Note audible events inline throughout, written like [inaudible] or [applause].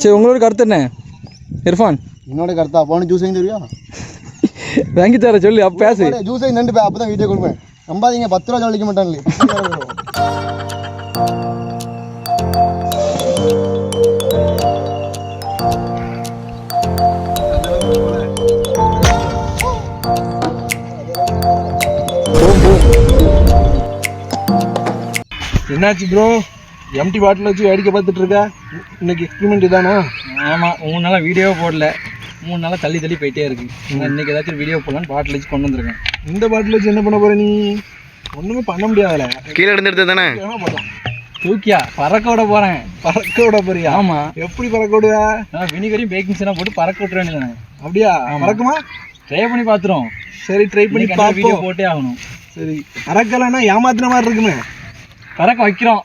சரி உங்களோட கருத்து என்ன? இர்ஃபான். என்னோட கருத்தா? போன ஜூஸ் வாங்கி தருவியா? வாங்கி தர சொல்லி அப்போ பேசு. ஜூஸ் வாங்கி நண்டு அப்போ தான் வீடியோ கொடுப்பேன். நம்பாதீங்க பத்து ரூபா சொல்லிக்க மாட்டான்ல என்னாச்சு ப்ரோ எம்டி பாட்டில் வச்சு வேடிக்கை பார்த்துட்டு இருக்க? இன்னைக்கு எக்ஸ்பிரிமெண்ட் இதானா? ஆமாம் மூணு நாளாக வீடியோ போடல. மூணு நாளாக தள்ளி தள்ளி போயிட்டே இருக்கு. நான் இன்னைக்கு ஏதாச்சும் வீடியோ போடலான்னு பாட்டில் வச்சு கொண்டு வந்திருக்கேன். இந்த பாட்டில் வச்சு என்ன பண்ண போற நீ? ஒன்றுமே பண்ண முடியாதுல. கீழே எடுத்துட்டு தானே? பண்ணலாம் தூக்கியா? பறக்க விட போகிறேன் பறக்க விட போறியா? ஆமாம் எப்படி பறக்க விடுவ? நான் வினிகரையும் பேக்கிங் சோடா போட்டு பறக்க விட்டுறேன் அப்படியா? பறக்குமா? ட்ரை பண்ணி பார்த்துருவோம். சரி ட்ரை பண்ணி வீடியோ போட்டே ஆகணும். சரி பறக்கலைன்னா ஏமாத்துன மாதிரி இருக்குமே. பறக்க வைக்கிறோம்.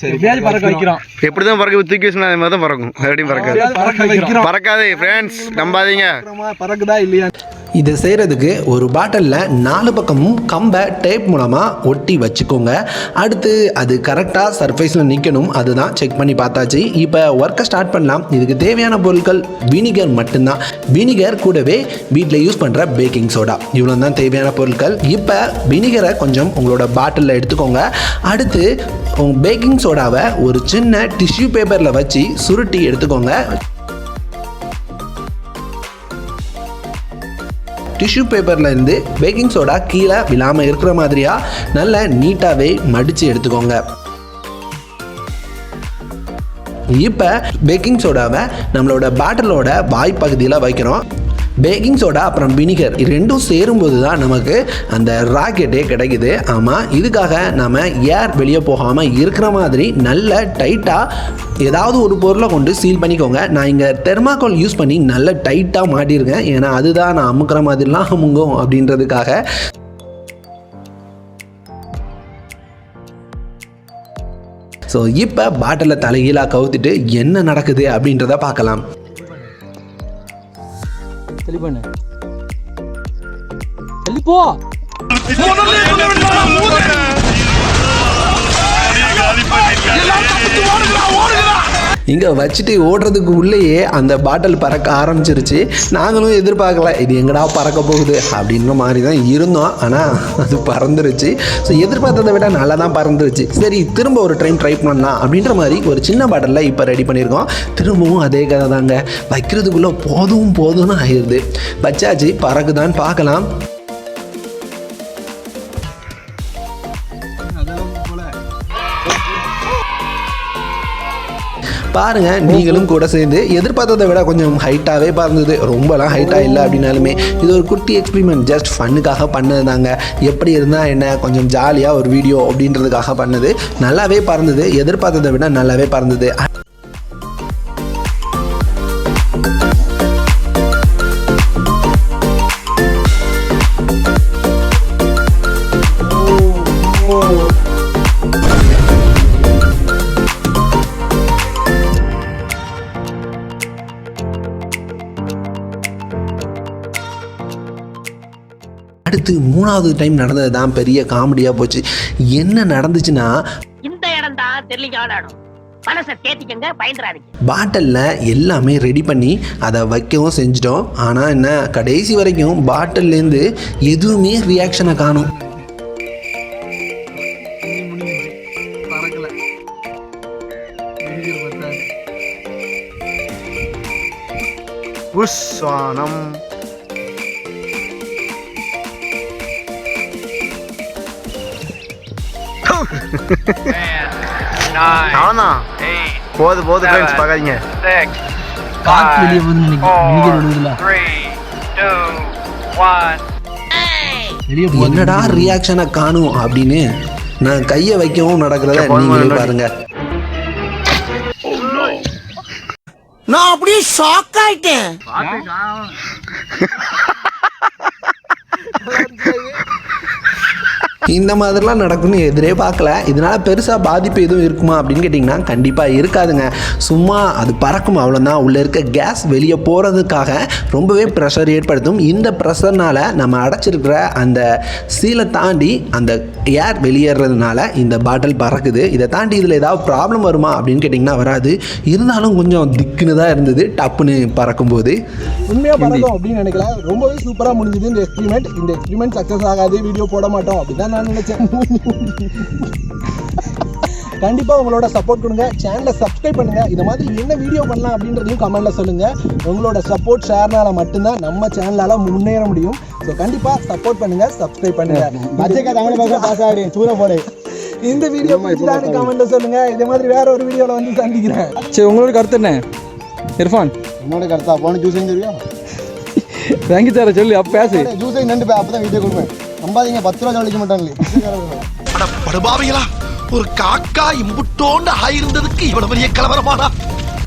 சரி எப்படியாவது பறக்க வைக்கிறோம். எப்படி தான் பறக்க தூக்கி வச்சுனா அது மாதிரி தான் பறக்கும். எப்படியும் பறக்காது. பறக்க வைக்கிறோம். பறக்காது ஃப்ரெண்ட்ஸ் நம்பாதீங்க. பறக்குதா இல்லையா இதை செய்கிறதுக்கு ஒரு பாட்டிலில் நாலு பக்கமும் கம்பை டேப் மூலமாக ஒட்டி வச்சுக்கோங்க. அடுத்து அது கரெக்டாக சர்ஃபேஸில் நிற்கணும் அதுதான் செக் பண்ணி பார்த்தாச்சு. இப்போ ஒர்க்கை ஸ்டார்ட் பண்ணலாம். இதுக்கு தேவையான பொருட்கள் வினிகர் மட்டும்தான். வினிகர் கூடவே வீட்டில் யூஸ் பண்ணுற பேக்கிங் சோடா இவ்வளோ தான் தேவையான பொருட்கள். இப்போ வினிகரை கொஞ்சம் உங்களோட பாட்டிலில் எடுத்துக்கோங்க. அடுத்து பேக்கிங் சோடாவை ஒரு சின்ன டிஷ்யூ பேப்பரில் வச்சு சுருட்டி எடுத்துக்கோங்க. டிஷ்யூ பேப்பரில் இருந்து பேக்கிங் சோடா கீழே விழாமல் இருக்கிற மாதிரியா நல்ல நீட்டாகவே மடித்து எடுத்துக்கோங்க. இப்போ பேக்கிங் சோடாவை நம்மளோட பாட்டிலோட வாய்ப்பகுதியில் வைக்கிறோம். பேக்கிங் சோடா அப்புறம் வினிகர் இது ரெண்டும் சேரும்போது தான் நமக்கு அந்த ராக்கெட்டே கிடைக்குது. ஆமாம் இதுக்காக நம்ம ஏர் வெளியே போகாமல் இருக்கிற மாதிரி நல்ல டைட்டாக ஏதாவது ஒரு பொருளை கொண்டு சீல் பண்ணிக்கோங்க. நான் இங்கே தெர்மாக்கோல் யூஸ் பண்ணி நல்ல டைட்டாக மாட்டியிருக்கேன். ஏன்னா அதுதான் நான் அமுக்கிற மாதிரிலாம் அமுங்கும் அப்படின்றதுக்காக. ஸோ இப்போ பாட்டிலை தலைகீழாக கவுத்துட்டு என்ன நடக்குது அப்படின்றத பார்க்கலாம். தெளி பண்ணு. தெளி போ. இங்கே வச்சுட்டு ஓடுறதுக்கு உள்ளேயே அந்த பாட்டில் பறக்க ஆரம்பிச்சிருச்சு. நாங்களும் எதிர்பார்க்கல இது எங்கடா பறக்க போகுது அப்படின்ற மாதிரி தான் இருந்தோம். ஆனால் அது பறந்துருச்சு. ஸோ எதிர்பார்த்ததை விட நல்லா தான் பறந்துருச்சு. சரி திரும்ப ஒரு டைம் ட்ரை பண்ணலாம் அப்படின்ற மாதிரி ஒரு சின்ன பாட்டிலில் இப்போ ரெடி பண்ணியிருக்கோம். திரும்பவும் அதே கதை தாங்க வைக்கிறதுக்குள்ளே போதும் போதும்னு ஆயிடுது வச்சாச்சு பறக்குதான்னு பார்க்கலாம். பாருங்க நீங்களும் கூட சேர்ந்து எதிர்பார்த்ததை விட கொஞ்சம் ஹைட்டாகவே பறந்தது. ரொம்பலாம் ஹைட்டாக இல்லை அப்படின்னாலுமே இது ஒரு குட்டி எக்ஸ்பிரிமெண்ட் ஜஸ்ட் ஃபன்னுக்காக பண்ணது தாங்க. எப்படி இருந்தால் என்ன கொஞ்சம் ஜாலியாக ஒரு வீடியோ அப்படின்றதுக்காக பண்ணது. நல்லாவே பறந்தது. எதிர்பார்த்ததை விட நல்லாவே பறந்தது. அடுத்து மூணாவது டைம் நடந்தது தான் பெரிய காமெடியாக போச்சு. என்ன நடந்துச்சுன்னா இந்த இடம் தான் மனசை தேத்திக்கங்க பயந்துறாதீங்க. பாட்டிலில் எல்லாமே ரெடி பண்ணி அதை வைக்கவும் செஞ்சிட்டோம். ஆனால் என்ன கடைசி வரைக்கும் பாட்டில்லேருந்து எதுவுமே ரியாக்ஷனை காணும். புஷ்வானம் அவன்தான் போது போது ஃப்ரெண்ட்ஸ் பார்க்காதீங்க. காத்து வெளியே வந்து என்னடா ரியாக்ஷனை காணும் அப்படின்னு நான் கையை வைக்கவும் நடக்கிறத நீங்களே பாருங்க. நான் அப்படியே ஷாக் ஆயிட்டேன். [laughs] இந்த மாதிரிலாம் நடக்கும்னு எதிரே பார்க்கல. இதனால் பெருசாக பாதிப்பு எதுவும் இருக்குமா அப்படின்னு கேட்டிங்கன்னா கண்டிப்பாக இருக்காதுங்க. சும்மா அது பறக்கும் அவ்வளோதான் உள்ளே இருக்க கேஸ் வெளியே போகிறதுக்காக ரொம்பவே ப்ரெஷர் ஏற்படுத்தும். இந்த ப்ரெஷர்னால் நம்ம அடைச்சிருக்கிற அந்த சீலை தாண்டி அந்த ஏர் வெளியேறதுனால இந்த பாட்டில் பறக்குது. இதை தாண்டி இதில் ஏதாவது ப்ராப்ளம் வருமா அப்படின்னு கேட்டிங்கன்னா வராது. இருந்தாலும் கொஞ்சம் திக்குன்னு தான் இருந்தது. டப்புன்னு பறக்கும்போது. உண்மையாக பறக்கும் அப்படின்னு நினைக்கல. ரொம்பவே சூப்பராக முடிஞ்சது இந்த எக்ஸ்பிரிமெண்ட் இந்த எக்ஸ்பிரிமெண்ட் சக்ஸஸ் ஆகாது. வீடியோ போட மாட்டோம். அப்படின்னா நான் நினச்சேன். கண்டிப்பாக உங்களோட சப்போர்ட் கொடுங்க. சேனலை சப்ஸ்கிரைப் பண்ணுங்க. இந்த மாதிரி என்ன வீடியோ பண்ணலாம் அப்படின்றதையும் கமெண்ட்ல சொல்லுங்க. உங்களோட சப்போர்ட் ஷேர்னால மட்டும்தான் நம்ம சேனலால முன்னேற முடியும். ஸோ கண்டிப்பாக சப்போர்ட் பண்ணுங்க சப்ஸ்கிரைப் பண்ணுங்க. பச்சைக்கா தமிழ் பக்கம் பாஸ் ஆகிடு சூற போடு. இந்த வீடியோ பிடிச்சிட்டான்னு கமெண்ட்ல சொல்லுங்க. இதே மாதிரி வேற ஒரு வீடியோல வந்து சந்திக்கிறேன். சரி உங்களோட கருத்து என்ன? இர்ஃபான். என்னோட கருத்தா? போன ஜூஸ் தெரியும் வாங்கி தர சொல்லு அப்போ பேசு. ஜூஸை நின்று அப்போ தான் வீடியோ கொடுப்பேன். நம்பாதீங்க பத்து ரூபா ஜவுளிக்க மாட்டாங்களே. படுபாவிகளா ஒரு காக்கா இம்புட்டோண்டு ஆயிருந்ததுக்கு இவ்வளவு பெரிய கலவரமானா